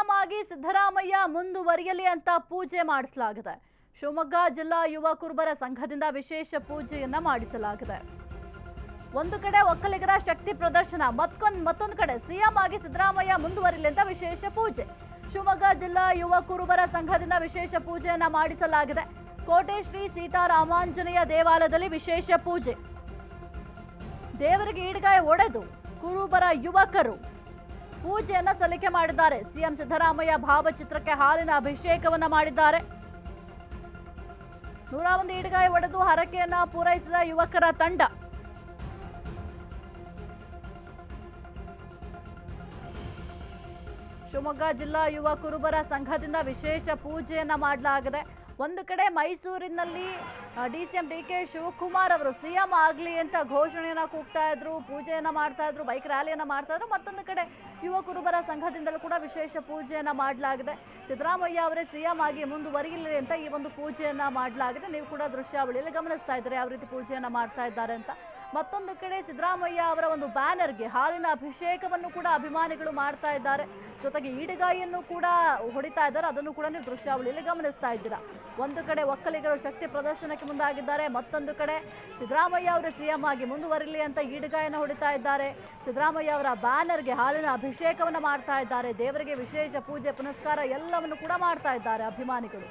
CM Siddaramaiah ಮುಂದುವರಿಯಲಿ ಅಂತ ಪೂಜೆ ಮಾಡಿಸಲಾಗಿದೆ. ಶಿವಮೊಗ್ಗ ಜಿಲ್ಲಾ ಯುವ ಕುರುಬರ ಸಂಘದಿಂದ ವಿಶೇಷ ಪೂಜೆಯನ್ನ ಮಾಡಿಸಲಾಗಿದೆ. ಒಂದು ಕಡೆ ಒಕ್ಕಲಿಗರ ಶಕ್ತಿ ಪ್ರದರ್ಶನ, ಮತ್ಕೊಂದ್, ಮತ್ತೊಂದು ಕಡೆ ಸಿಎಂ ಆಗಿ ಸಿದ್ದರಾಮಯ್ಯ ಮುಂದುವರಿಲಿ ಅಂತ ವಿಶೇಷ ಪೂಜೆ. ಶಿವಮೊಗ್ಗ ಜಿಲ್ಲಾ ಯುವ ಕುರುಬರ ಸಂಘದಿಂದ ವಿಶೇಷ ಪೂಜೆಯನ್ನ ಮಾಡಿಸಲಾಗಿದೆ. ಕೋಟೆ ಶ್ರೀ ಸೀತಾರಾಮಾಂಜನೇಯ ದೇವಾಲಯದಲ್ಲಿ ವಿಶೇಷ ಪೂಜೆ. ದೇವರಿಗೆ ಈಡ್ಗಾಯ ಒಡೆದು ಕುರುಬರ ಯುವಕರು ಪೂಜೆಯನ್ನ ಸಲ್ಲಿಕೆ ಮಾಡಿದ್ದಾರೆ. ಸಿಎಂ ಸಿದ್ದರಾಮಯ್ಯ ಭಾವಚಿತ್ರಕ್ಕೆ ಹಾಲಿನ ಅಭಿಷೇಕವನ್ನ ಮಾಡಿದ್ದಾರೆ. ನೂರ ಒಂದು ಈಡ್ಗಾಯ ಒಡೆದು ಹರಕೆಯನ್ನ ಪೂರೈಸಿದ ಯುವಕರ ತಂಡ. ಶಿವಮೊಗ್ಗ ಜಿಲ್ಲಾ ಯುವ ಕುರುಬರ ಸಂಘದಿಂದ ವಿಶೇಷ ಪೂಜೆಯನ್ನ ಮಾಡಲಾಗಿದೆ. ಒಂದು ಕಡೆ ಮೈಸೂರಿನಲ್ಲಿ D C M D K Shivakumar ಅವರು ಸಿಎಂ ಆಗಲಿ ಅಂತ ಘೋಷಣೆಯನ್ನು ಕೂಗ್ತಾ ಇದ್ರು, ಪೂಜೆಯನ್ನು ಮಾಡ್ತಾ ಇದ್ರು, ಬೈಕ್ ರ್ಯಾಲಿಯನ್ನ ಮಾಡ್ತಾ ಇದ್ರು, ಮತ್ತೊಂದು ಕಡೆ ಯುವ ಕುರುಬರ ಸಂಘದಿಂದಲೂ ಕೂಡ ವಿಶೇಷ ಪೂಜೆಯನ್ನು ಮಾಡಲಾಗಿದೆ. ಸಿದ್ದರಾಮಯ್ಯ ಅವರೇ ಸಿಎಂ ಆಗಿ ಮುಂದುವರಿಯಲಿ ಅಂತ ಈ ಒಂದು ಪೂಜೆಯನ್ನು ಮಾಡಲಾಗಿದೆ. ನೀವು ಕೂಡ ದೃಶ್ಯಾವಳಿಯಲ್ಲಿ ಗಮನಿಸ್ತಾ ಇದ್ದಾರೆ, ಯಾವ ರೀತಿ ಪೂಜೆಯನ್ನು ಮಾಡ್ತಾ ಇದ್ದಾರೆ ಅಂತ. ಮತ್ತೊಂದು ಕಡೆ ಸಿದ್ದರಾಮಯ್ಯ ಅವರ ಒಂದು ಬ್ಯಾನರ್ಗೆ ಹಾಲಿನ ಅಭಿಷೇಕವನ್ನು ಕೂಡ ಅಭಿಮಾನಿಗಳು ಮಾಡ್ತಾ ಇದ್ದಾರೆ. ಜೊತೆಗೆ ಈಡುಗಾಯಿಯನ್ನು ಕೂಡ ಹೊಡಿತಾ ಇದ್ದಾರೆ. ಅದನ್ನು ಕೂಡ ನೀವು ದೃಶ್ಯಾವಳಿಯಲ್ಲಿ ಗಮನಿಸ್ತಾ ಇದ್ದೀರಾ. ಒಂದು ಕಡೆ ಒಕ್ಕಲಿಗರು ಶಕ್ತಿ ಪ್ರದರ್ಶನಕ್ಕೆ ಮುಂದಾಗಿದ್ದಾರೆ. ಮತ್ತೊಂದು ಕಡೆ ಸಿದ್ದರಾಮಯ್ಯ ಅವರು ಸಿಎಂ ಆಗಿ ಮುಂದುವರಿಲಿ ಅಂತ ಈಡುಗಾಯನ್ನು ಹೊಡಿತಾ ಇದ್ದಾರೆ. ಸಿದ್ದರಾಮಯ್ಯ ಅವರ ಬ್ಯಾನರ್ಗೆ ಹಾಲಿನ ಅಭಿಷೇಕವನ್ನು ಮಾಡ್ತಾ ಇದ್ದಾರೆ. ದೇವರಿಗೆ ವಿಶೇಷ ಪೂಜೆ, ಪುನಸ್ಕಾರ ಎಲ್ಲವನ್ನು ಕೂಡ ಮಾಡ್ತಾ ಇದ್ದಾರೆ ಅಭಿಮಾನಿಗಳು.